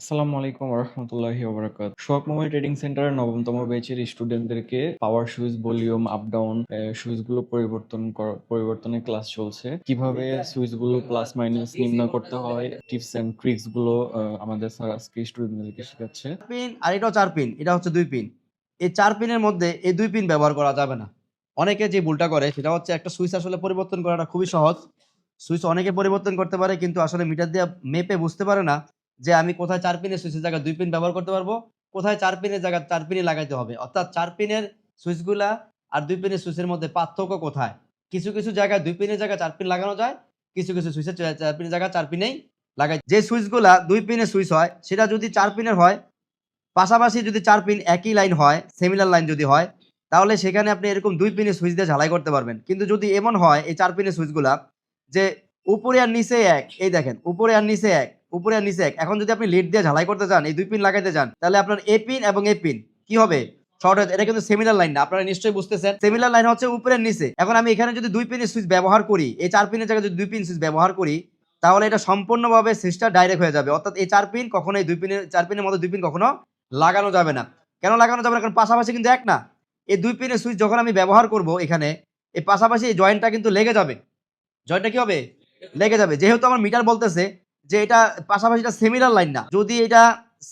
আসসালামু আলাইকুম রহমতুল্লাহি ওবরাকাত। শোয়াক মোবাইল ট্রেডিং সেন্টারের নবমতম ব্যাচের স্টুডেন্টদেরকে power switch volume up down সুইচগুলো পরিবর্তন পরিবর্তনের ক্লাস চলছে। কীভাবে সুইচগুলো প্লাস মাইনাস নির্ণয় করতে হয় টিপস এন্ড ট্রিক্সগুলো আমাদের স্যার আজকে স্টুডেন্টদেরকে শেখাচ্ছে। পিন আর এটাও চার পিন এটা হচ্ছে দুই পিন এই চার পিনের মধ্যে এই দুই পিন ব্যবহার করা যাবে না। অনেকে যে ভুলটা করে, সেটা হচ্ছে একটা সুইচ আসলে পরিবর্তন করাটা খুবই সহজ। সুইচ অনেকে পরিবর্তন করতে পারে, কিন্তু আসলে মিটার দিয়ে মেপে বুঝতে পারে না। যে আমি কোথায় চার পিনের সুইচের জায়গায় দুই পিন ব্যবহার করতে পারব, কোথায় চার পিনের জায়গায় চার পিনে লাগাইতে হবে। অর্থাৎ চার পিনের সুইচগুলা আর দুই পিনের সুইচের মধ্যে পার্থক্য কোথায়? কিছু কিছু জায়গায় দুই পিনের জায়গায় চার পিন লাগানো যায়, কিছু কিছু সুইচের চার পিনের জায়গায় চার পিনেই লাগাই। যে সুইচগুলা দুই পিনের সুইচ হয়, সেটা যদি চার পিনের হয়, পাশাপাশি যদি চার পিন একই লাইন হয় সেমিলার লাইন যদি হয়, তাহলে সেখানে আপনি এরকম দুই পিনের সুইচ দিয়ে ঝালাই করতে পারবেন। কিন্তু যদি এমন হয়, এই চার পিনের সুইচগুলা যে উপরে আর নিচে এক, এই দেখেন, উপরে আর নিচে এক উপরে আর নিচে এক। এখন যদি আপনি লিড দিয়ে ঝালাই করতে চান, এই দুই পিন লাগাইতে চান, তাহলে আপনার এ পিন এবং এ পিন কি হবে? শর্ট এটা কিন্তু সেমিলার লাইন না, আপনারা নিশ্চয়ই বুঝতেছেন। সেমিলার লাইন হচ্ছে উপরে আর নিচে। এখন আমি এখানে যদি দুই পিনের সুইচ ব্যবহার করি, এই চার পিনের জায়গায় যদি দুই পিন সুইচ ব্যবহার করি, তাহলে এটা সম্পূর্ণভাবে সুইচটা ডাইরেক্ট হয়ে যাবে। অর্থাৎ এই চার পিন কখনো এই দুই পিনের চার পিনের মধ্যে দুই পিন কখনো লাগানো যাবে না। কেন লাগানো যাবে না? কারণ পাশাপাশি কিন্তু এক না। এই দুই পিনের সুইচ যখন আমি ব্যবহার করব এখানে, এই পাশাপাশি এই জয়েন্টটা কিন্তু লেগে যাবে। জয়েন্টটা কি হবে? লেগে যাবে। যেহেতু আমার মিটার বলতেছে যে এটা পাশাপাশি এটা সেমিলার লাইন না। যদি এটা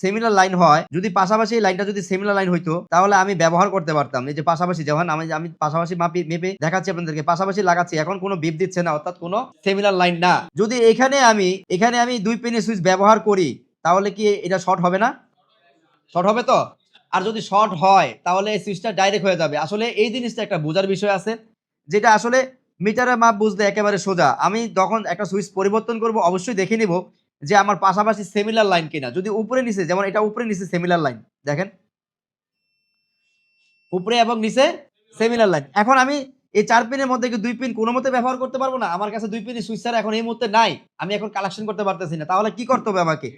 সেমিলার লাইন হয়, যদি পাশাপাশি লাইনটা যদি সেমিলার লাইন হইতো, তাহলে আমি ব্যবহার করতে পারতাম। এই যে পাশাপাশি, যখন আমি আমি পাশাপাশি মাপি, মেপে দেখাচ্ছি আপনাদেরকে, পাশাপাশি লাগাচ্ছি, এখন কোনো বিপ দিচ্ছে না, অর্থাৎ কোনো সেমিলার লাইন না। যদি এখানে আমি এখানে আমি দুই পিনের সুইচ ব্যবহার করি, তাহলে কি এটা শর্ট হবে না? শর্ট হবে তো? আর যদি শর্ট হয়, তাহলে এই সুইচটা ডাইরেক্ট হয়ে যাবে। আসলে এই জিনিসটা একটা বোঝার বিষয় আছে, যেটা আসলে মিটারের মাপ বুঝতে একেবারে সোজা। আমি যখন একটা সুইচ পরিবর্তন করব, অবশ্যই দেখে নিব যে আমার পাশাপাশি সেমিলার লাইন কিনা। যদি উপরে নিচে, যেমন এটা উপরে নিচে সেমিলার লাইন দেখেন। উপরে এবং নিচে সেমিলার লাইন এখন আমি এই চার পিনের মধ্যে দুই পিন কোনো মতে ব্যবহার করতে পারব না? আমার কাছে দুই পিনের সুইচ ছাড়া এখন এই মুহূর্তে নাই। আমি এখন কালেকশন করতে পারতেছি না। তাহলে কি করতে হবে আমাকে?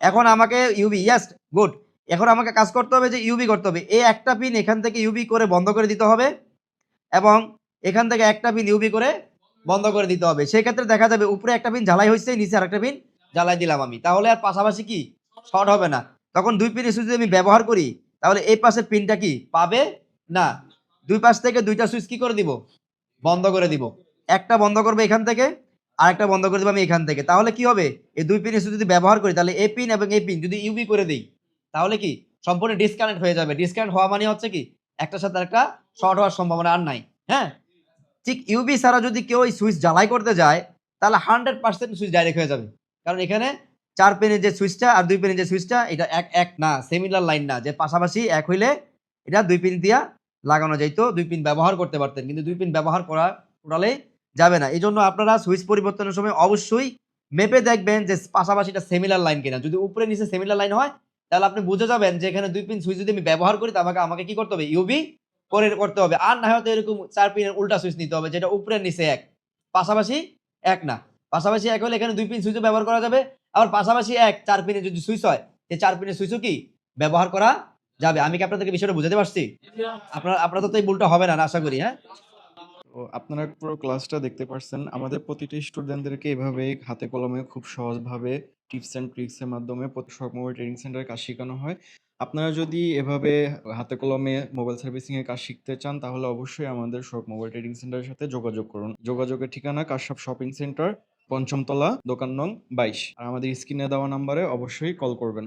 এখন আমাকে ইউবি ইয়াস গুড এখন আমাকে কাজ করতে হবে যে ইউবি করতে হবে। এই একটা পিন এখান থেকে ইউবি করে বন্ধ করে দিতে হবে এবং এখান থেকে একটা পিন ইউবি করে বন্ধ করে দিতে হবে। সেই ক্ষেত্রে দেখা যাবে উপরে একটা পিন ঝালাই হয়েছে, নিচে আরেকটা পিন জ্বালাই দিলাম আমি। তাহলে আর পাশাপাশি কি? শর্ট হবে না। তখন দুই পিনের সুইচ যদি আমি ব্যবহার করি, তাহলে এই পাশের পিনটা কি পাবে? না। দুই পাশ থেকে দুইটা সুইচ কি করে দিব? বন্ধ করে দিব। একটা বন্ধ করবে এখান থেকে, আরেকটা বন্ধ করে দেবো আমি এখান থেকে। তাহলে কি হবে? এই দুই পিনের সুইচ যদি ব্যবহার করি, তাহলে এ পিন এবং এই পিন যদি ইউবি করে দিই, তাহলে কি? সম্পূর্ণ ডিসকানেক্ট হয়ে যাবে। ডিসকানেক্ট হওয়া মানে হচ্ছে কি? একটার সাথে একটা শর্ট হওয়ার সম্ভাবনা আর নাই। হ্যাঁ? ঠিক ইউবি ছাড়া যদি কেউ এই সুইচ জ্বালাই করতে যায়, তাহলে হান্ড্রেড পার্সেন্ট সুইচ ডাইরেক্ট হয়ে যাবে। কারণ এখানে চার পেনের যে সুইচটা আর দুই পেনের যে সুইচটা, এটা এক এক না সেমিলার লাইন না। যে পাশাপাশি এক হইলে এটা দুই পিন দিয়া লাগানো যাইতো দুই পিন ব্যবহার করতে পারতেন, কিন্তু দুই পিন ব্যবহার করা টোটালে যাবে না। এই জন্য আপনারা সুইচ পরিবর্তনের সময় অবশ্যই মেপে দেখবেন যে পাশাপাশি এটা সেমিলার লাইন কিনা। যদি উপরে নিচে সেমিলার লাইন হয়, তাহলে আপনি বুঝে যাবেন যে এখানে দুই পিন সুইচ যদি আমি ব্যবহার করি, তাহলে আমাকে আমাকে কি করতে হবে? ইউবি করে করতে হবে। আর না হয়তো এরকম চার পিনের উল্টা সুইচ নিতে হবে, যেটা উপরে নিচে এক। পাশাপাশি এক না। পাশাপাশি এক হলে এখানে দুই পিন সুইচও ব্যবহার করা যাবে। আবার পাশাপাশি এক, চার পিনের যদি সুইচ হয় এই চার পিনের সুইচও কি ব্যবহার করা যাবে? আমি কি আপনাদেরকে বিষয়টা বুঝাতে পারছি? আপনার আপনাদের তো এই ভুলটা হবে না আশা করি হ্যাঁ? আপনারা পুরো ক্লাসটা দেখতে পারছেন। আমাদের প্রতিটি স্টুডেন্টদেরকে এভাবে হাতে কলমে খুব সহজভাবে টিপস অ্যান্ড ট্রিক্সের মাধ্যমে প্রতি মোবাইল ট্রেনিং সেন্টারে কাজ শেখানো হয়। আপনারা যদি এভাবে হাতে কলমে মোবাইল সার্ভিসিং এর কাজ শিখতে চান, তাহলে অবশ্যই আমাদের সব মোবাইল ট্রেডিং সেন্টারের সাথে যোগাযোগ করুন। যোগাযোগের ঠিকানা কাশ্যপ শপিং সেন্টার, পঞ্চমতলা, দোকান নং বাইশ। আর আমাদের স্ক্রিনে দেওয়া নাম্বারে অবশ্যই কল করবেন।